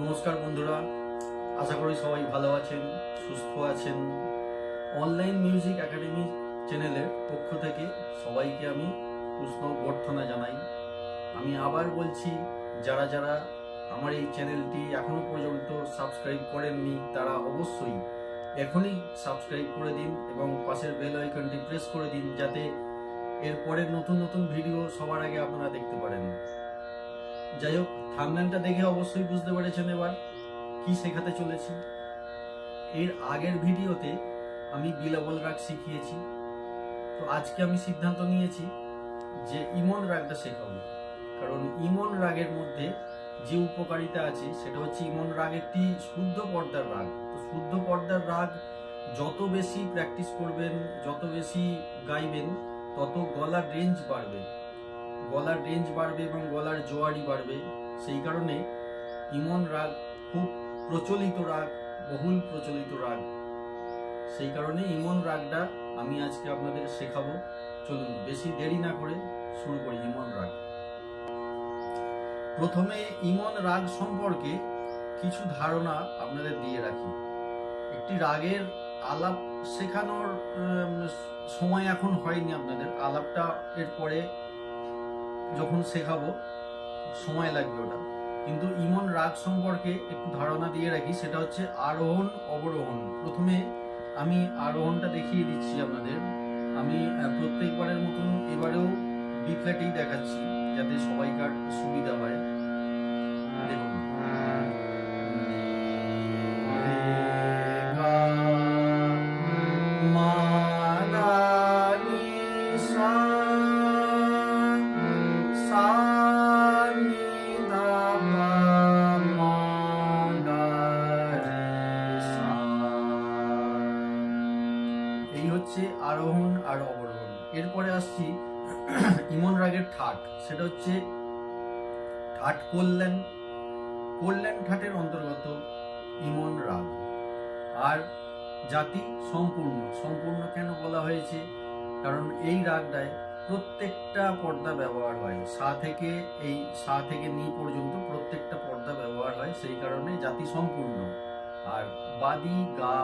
নমস্কার বন্ধুরা, আশা করি সবাই ভালো আছেন, সুস্থ আছেন। অনলাইন মিউজিক একাডেমি চ্যানেলের পক্ষ থেকে সবাইকে আমি উষ্ণ অভ্যর্থনা জানাই। আমি আবার বলছি, যারা যারা আমার এই চ্যানেলটি এখনও পর্যন্ত সাবস্ক্রাইব করেননি, তারা অবশ্যই এখনই সাবস্ক্রাইব করে দিন এবং পাশের বেল আইকনটি প্রেস করে দিন, যাতে এরপরে নতুন নতুন ভিডিও সবার আগে আপনারা দেখতে পারেন। যাই হোক থামনেলটা দেখে অবশ্যই বুঝতে পেরেছেন এবার কি শেখাতে চলেছি। এর আগের ভিডিওতে আমি বিলাবল রাগ শিখিয়েছি। তো আজকে আমি সিদ্ধান্ত নিয়েছি যে ইমন রাগটা শেখাবো। কারণ ইমন রাগের মধ্যে যে উপকারিতা আছে, সেটা হচ্ছে ইমন রাগ একটি শুদ্ধ পর্দার রাগ। তো শুদ্ধ পর্দার রাগ যত বেশি প্র্যাকটিস করবেন, যত বেশি গাইবেন, তত গলার রেঞ্জ বাড়বে। গলার রেঞ্জ বাড়বে এবং গলার জোয়ারি বাড়বে। সেই কারণে ইমন রাগ, খুব প্রচলিত রাগ, বহুল প্রচলিত রাগ। সেই কারণে ইমন রাগটা আমি আজকে আপনাদের শেখাবো। চলুন, বেশি দেরি না করে শুরু করি ইমন রাগ। প্রথমে ইমন রাগ সম্পর্কে কিছু ধারণা আপনাদের দিয়ে রাখি। একটি রাগের আলাপ শেখানোর সময় এখন হয়নি আপনাদের। আলাপটা এর পরে যখন শেখাবো, সময় লাগবে ওটা। কিন্তু ইমন রাগ সম্পর্কে একটু ধারণা দিয়ে রাখি, সেটা হচ্ছে আরোহণ, অবরোহণ। প্রথমে আমি আরোহণটা দেখিয়ে দিচ্ছি আপনাদের। আমি প্রত্যেকবারের মতন এবারেও বি ফ্ল্যাটেই দেখাচ্ছি, যাতে সবাইকার সুবিধা হচ্ছে আরোহণ আর অবরোহণ। এরপরে আসছি ইমন রাগের ঠাট। সেটা হচ্ছে ঠাট কল্যাণ কল্যাণ ঠাটের অন্তর্গত ইমন রাগ। আর জাতি সম্পূর্ণ সম্পূর্ণ কেন বলা হয়েছে? কারণ এই রাগটায় প্রত্যেকটা পর্দা ব্যবহার হয়। সা থেকে এই সা থেকে নি পর্যন্ত প্রত্যেকটা পর্দা ব্যবহার হয়, সেই কারণে জাতি সম্পূর্ণ। আর বাদি গা,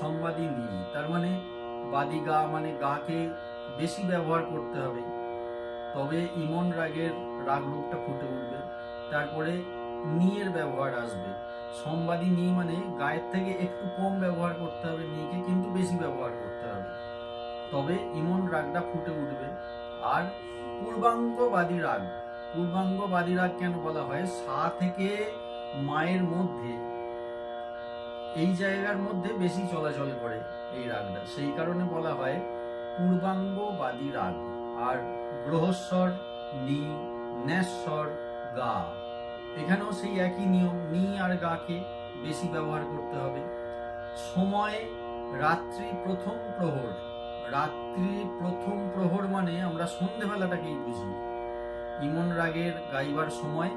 সংবাদী নি, তার মানে বাদি গা মানে গাকে বেশি ব্যবহার করতে হবে। তবে ইমন রাগের রাগ রূপটা ফুটে উঠবে। তারপরে নিয়ের ব্যবহার আসবে। সম্বাদী নি মানে গায়ের থেকে একটু কম ব্যবহার করতে হবে, নিকে কিন্তু বেশি ব্যবহার করতে হবে। তবে ইমন রাগটা ফুটে উঠবে। আর পূর্বাঙ্গবাদী রাগ পূর্বাঙ্গবাদী রাগ কেন বলা হয়? সা থেকে মায়ের মধ্যে, এই জায়গার মধ্যে বেশি চলাচল করে। এই রাগটা। সেই কারণে বলা হয় পূর্বাঙ্গবাদী রাগ। আর গ্রহস্বর নি, ন্যাস্বর গা। এখানেও সেই একই নিয়ম, নি আর গাকে বেশি ব্যবহার করতে হবে। সময় রাত্রি প্রথম প্রহর। রাত্রি প্রথম প্রহর মানে আমরা সন্ধেবেলাটাকেই বুঝি। ইমন রাগের গাইবার সময়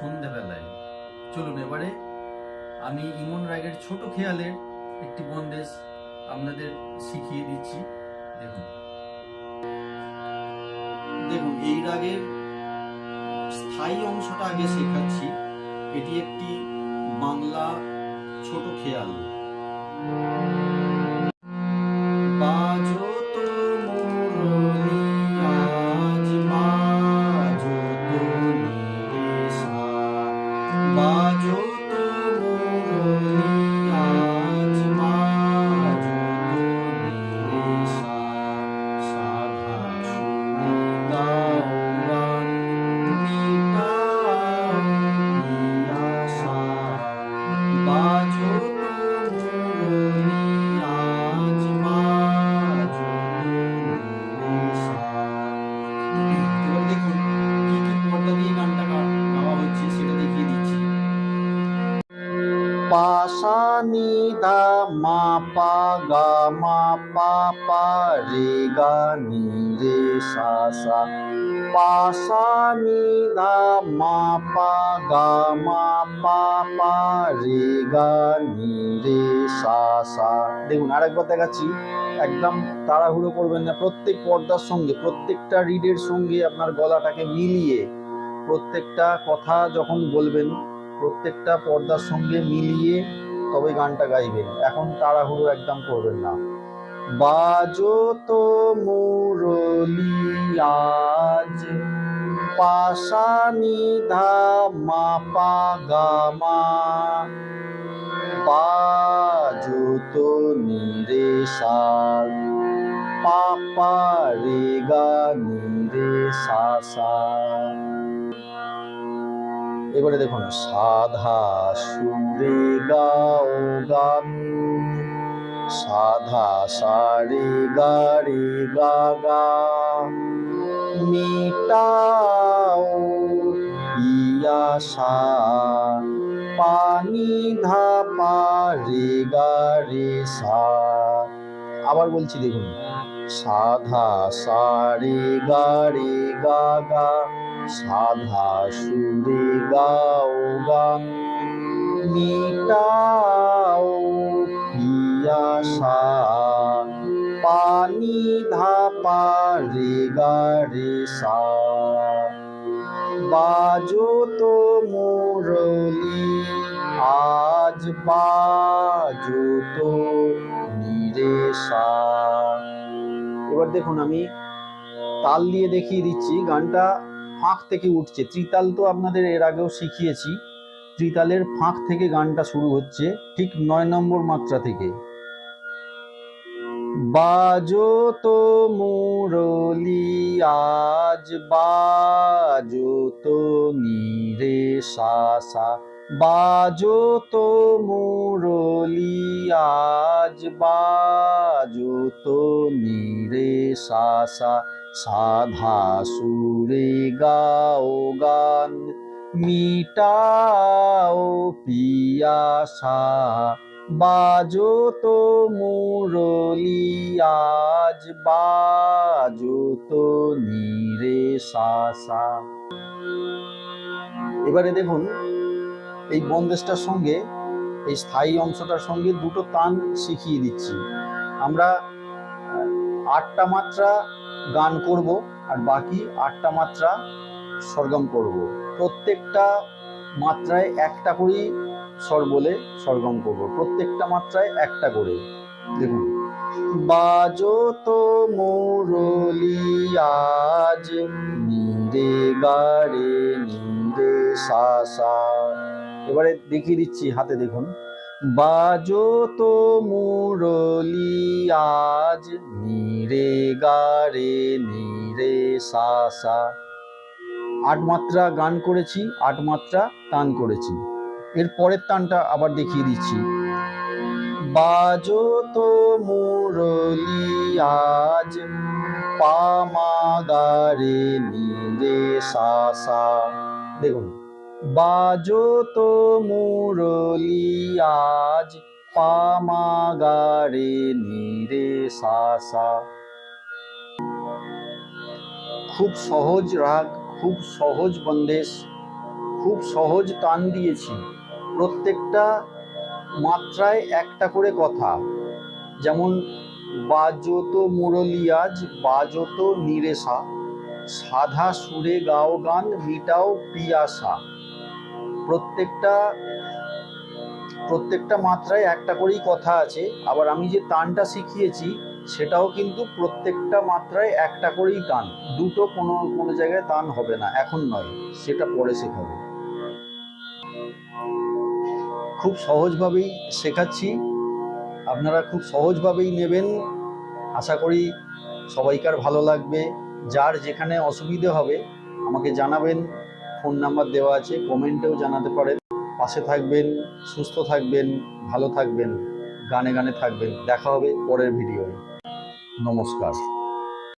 সন্ধেবেলায়। চলুন এবারে আমি ইমন রাগের ছোট খেয়ালের একটি বন্দেশ আপনাদের শিখিয়ে দিচ্ছি। দেখুন। দেখুন, এই রাগের স্থায়ী অংশটা আগে শেখাচ্ছি। এটি একটি বাংলা ছোট খেয়াল। নি দা মা পা গা, মা পা পা, রে গা নি রে সা সা। পাশা নি দা মা পা গা, মা পা পা, রে গা নি রে সা সা। দেখুন, আরেকবার দেখাচ্ছি। একদম তাড়াহুড়ো করবেন না। প্রত্যেক পর্দার সঙ্গে, প্রত্যেকটা রিডের সঙ্গে আপনার গলাটাকে মিলিয়ে প্রত্যেকটা কথা যখন বলবেন, প্রত্যেকটা পর্দার সঙ্গে মিলিয়ে তবে গানটা গাইবেন এখন তাড়াহুড়ো একদম করবেন না। বাজো তো মুরলি আজ, পাশানি ধা মা পা গা মা। বাজো তো নিরে সা পা পা রে গা নিরে সা এবারে দেখুন, সাধা সুরে গাও গান। সাধা সারে গা রে গা গা। মিটাও ইয়াশা পানি ধা পা রে গা রে সা। আবার বলছি দেখুন, সাধা সারে গা রে গা গা। সাধা সুরে গাও গান মিটাও পিয়াসা পানি ধাপা রে গা রে সা। বাজো তো মুরলি, আজ বাজো তো নিরে সা এবার দেখুন, আমি তাল দিয়ে দেখিয়ে দিচ্ছি গানটা। ফাঁক থেকে উঠছে। ত্রিতাল তো আপনাদের এর আগেও শিখিয়েছি। ত্রিতালের ফাঁক থেকে গানটা শুরু হচ্ছে ঠিক নয় নম্বর মাত্রা থেকে। বাজো তো মুরলি, আজ বাজো তো নিরে সা বাজো তো মুরলি, আজ বাজো তো নিরে সা সা সাধা সুরে গাও গান, মিটাও পিয়াসা। বাজো তো মুরলি, আজ বাজো তো নিরে সা সা এবারে দেখুন এই বন্দেশটার সঙ্গে, এই স্থায়ী অংশটার সঙ্গে দুটো তান শিখিয়ে দিচ্ছি। আমরা আটটা মাত্রা গান করব আর বাকি আটটা মাত্রা সরগম করব। প্রত্যেকটা মাত্রায় একটা করেই স্বর বলে সরগম করব। প্রত্যেকটা মাত্রায় একটা করে। দেখুন। বাজো তো মুরলি, আজ নিরে গারে নিরে সা এবারে দেখিয়ে দিচ্ছি হাতে দেখুন। বাজো তো মুরলি, আজ নিরে গারে, নিরে সা সা আট মাত্রা গান করেছি, আট মাত্রা টান করেছি। এর পরের টানটা আবার দেখিয়ে দিচ্ছি। বাজো তো মুরলি, আজ পামা গারে নিরে সা সা দেখুন। বাজো তো মুরলি আজ পামা গারে নিরে সা সা খুব সহজ রাগ, খুব সহজ বন্দেশ, খুব সহজ টান দিয়েছি। প্রত্যেকটা মাত্রায় একটা করে কথা। যেমন বাজত মুরলিয়াজ বাজত নিরেশা সাধা সুরে গাও গান, মিটাও পিয়াসা। প্রত্যেকটা প্রত্যেকটা মাত্রায় একটা করেই কথা আছে। আবার আমি যে তানটা শিখিয়েছি, সেটাও কিন্তু প্রত্যেকটা মাত্রায় একটা করেই টান দুটো কোনো কোনো জায়গায় টান হবে না, এখন নয়, সেটা পরে শেখাবো। খুব সহজভাবেই শেখাচ্ছি। আপনারা খুব সহজভাবেই নেবেন। আশা করি সবাইকার ভালো লাগবে। যার যেখানে অসুবিধে হবে, আমাকে জানাবেন। ফোন নাম্বার দেওয়া আছে, কমেন্টেও জানাতে পারেন। পাশে থাকবেন, সুস্থ থাকবেন, ভালো থাকবেন, গানে গানে থাকবেন। দেখা হবে পরের ভিডিওয়। নমস্কার।